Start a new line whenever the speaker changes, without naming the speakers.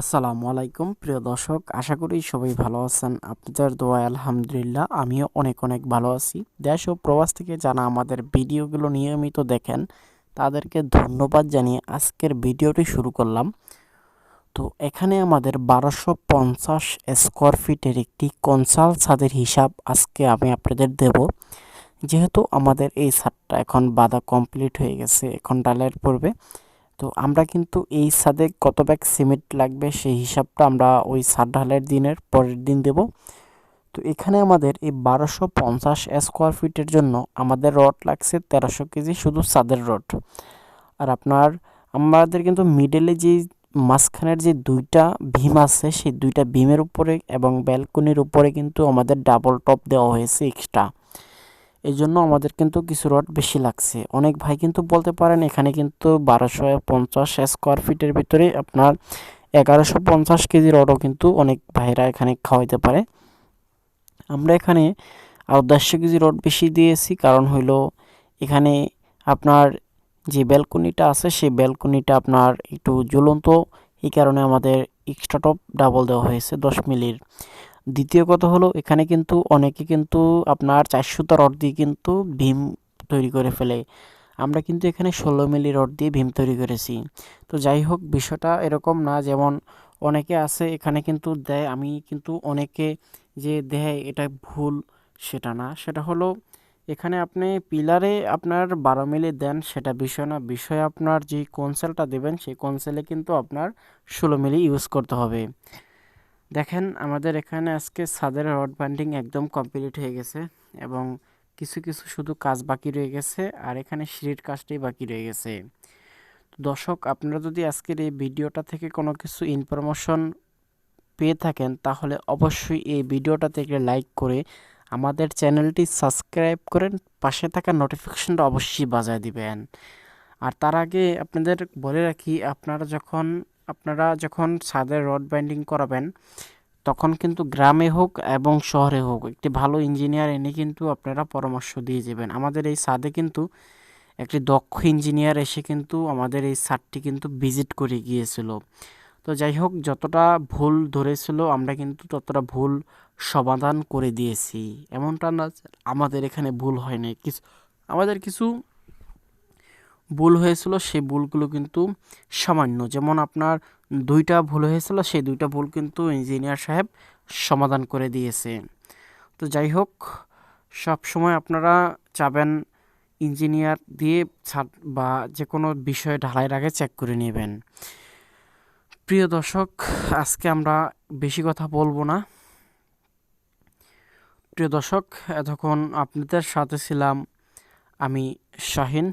আসসালামু আলাইকুম, প্রিয় দর্শক। আশা করি সবাই ভালো আছেন। আপনাদের দোয়া আলহামদুলিল্লাহ, আমিও অনেক অনেক ভালো আছি। দেশ ও প্রবাস থেকে যারা আমাদের ভিডিওগুলো নিয়মিত দেখেন, তাদেরকে ধন্যবাদ জানিয়ে আজকের ভিডিওটি শুরু করলাম। তো এখানে আমাদের বারোশো পঞ্চাশ স্কোয়ার ফিটের একটি কনসাল ছাদের হিসাব আজকে আমি আপনাদের দেব। যেহেতু আমাদের এই ছাদটা এখন বাধা কমপ্লিট হয়ে গেছে, এখন ডালের পূর্বে। তো আমরা কিন্তু এই ছাদে কত ব্যাগ সিমেন্ট লাগবে সেই হিসাবটা আমরা ওই ছাদ ঢালের দিনের পরের দিন দেব। তো এখানে আমাদের এই বারোশো পঞ্চাশ স্কোয়ার ফিটের জন্য আমাদের রড লাগছে তেরোশো কেজি শুধু ছাদের রড। আর আপনার, আমাদের কিন্তু মিডলে যে মাঝখানের যে দুইটা ভীম আছে, সেই দুইটা ভীমের উপরে এবং ব্যালকনির উপরে কিন্তু আমাদের ডাবল টপ দেওয়া হয়েছে এক্সট্রা এই জন্য আমাদের কিন্তু কিছু রড বেশি লাগছে। অনেক ভাই কিন্তু বলতে পারেন এখানে কিন্তু বারোশো পঞ্চাশ স্কোয়ার ফিটের ভিতরে আপনার এগারোশো পঞ্চাশ কেজি রডও কিন্তু অনেক ভাইরা এখানে খাওয়াইতে পারে। আমরা এখানে আরও দেড়শো কেজি রড বেশি দিয়েছি, কারণ হইল এখানে আপনার যে ব্যালকনিটা আছে, সেই ব্যালকনিটা আপনার একটু জ্বলন্ত, এই কারণে আমাদের এক্সট্রা টপ ডাবল দেওয়া হয়েছে দশ মিলির। দ্বিতীয় কথা হলো, এখানে কিন্তু অনেকে কিন্তু আপনার চারশোটা রড দিয়ে কিন্তু ভীম তৈরি করে ফেলে। আমরা কিন্তু এখানে ষোলো মিলি রড দিয়ে ভীম তৈরি করেছি। তো যাই হোক, বিষয়টা এরকম না, যেমন অনেকে আছে, এখানে কিন্তু দেয়, আমি কিন্তু অনেকে যে দেয়, এটা ভুল, সেটা না। সেটা হলো, এখানে আপনি পিলারে আপনার বারো মিলি দেন, সেটা বিষয় না। বিষয় আপনার যে কনসেলটা দেবেন, সেই কনসেলে কিন্তু আপনার ষোলো মিলি ইউজ করতে হবে। দেখেন, আমাদের এখানে আজকে ছাদের রড বান্ডিং একদম কমপ্লিট হয়ে গেছে এবং কিছু কিছু শুধু কাজ বাকি রয়ে গেছে আর এখানে সিঁড়ির কাজটাই বাকি রয়ে গেছে। দর্শক, আপনারা যদি আজকের এই ভিডিওটা থেকে কোনো কিছু ইনফরমেশন পেয়ে থাকেন, তাহলে অবশ্যই এই ভিডিওটা থেকে লাইক করে আমাদের চ্যানেলটি সাবস্ক্রাইব করেন, পাশে থাকা নোটিফিকেশনটা অবশ্যই বাজায় দিবেন। আর তার আগে আপনাদের বলে রাখি, আপনারা যখন আপনারা যখন ছাদের রড বাইন্ডিং করাবেন, তখন কিন্তু গ্রামে হোক এবং শহরে হোক, একটি ভালো ইঞ্জিনিয়ার এনে কিন্তু আপনারা পরামর্শ দিয়ে যাবেন। আমাদের এই ছাদে কিন্তু একটি দক্ষ ইঞ্জিনিয়ার এসে কিন্তু আমাদের এই ছাদটি কিন্তু ভিজিট করে গিয়েছিল। তো যাই হোক, যতটা ভুল ধরেছিল, আমরা কিন্তু ততটা ভুল সমাধান করে দিয়েছি। এমনটা না আমাদের এখানে ভুল হয়নি, কিছু, আমাদের কিছু ভুল হয়েছিল, সেই ভুলগুলো কিন্তু সামান্য। যেমন আপনার দুইটা ভুল হয়েছিল, সেই দুইটা ভুল কিন্তু ইঞ্জিনিয়ার সাহেব সমাধান করে দিয়েছে। তো যাই হোক, সব সময় আপনারা চাবেন ইঞ্জিনিয়ার দিয়ে ছাদ বা যে কোনো বিষয়ে ঢালাইয়ের আগে চেক করে নেবেন। প্রিয় দর্শক, আজকে আমরা বেশি কথা বলব না। প্রিয় দর্শক, এতক্ষণ আপনাদের সাথে ছিলাম আমি শাহিন।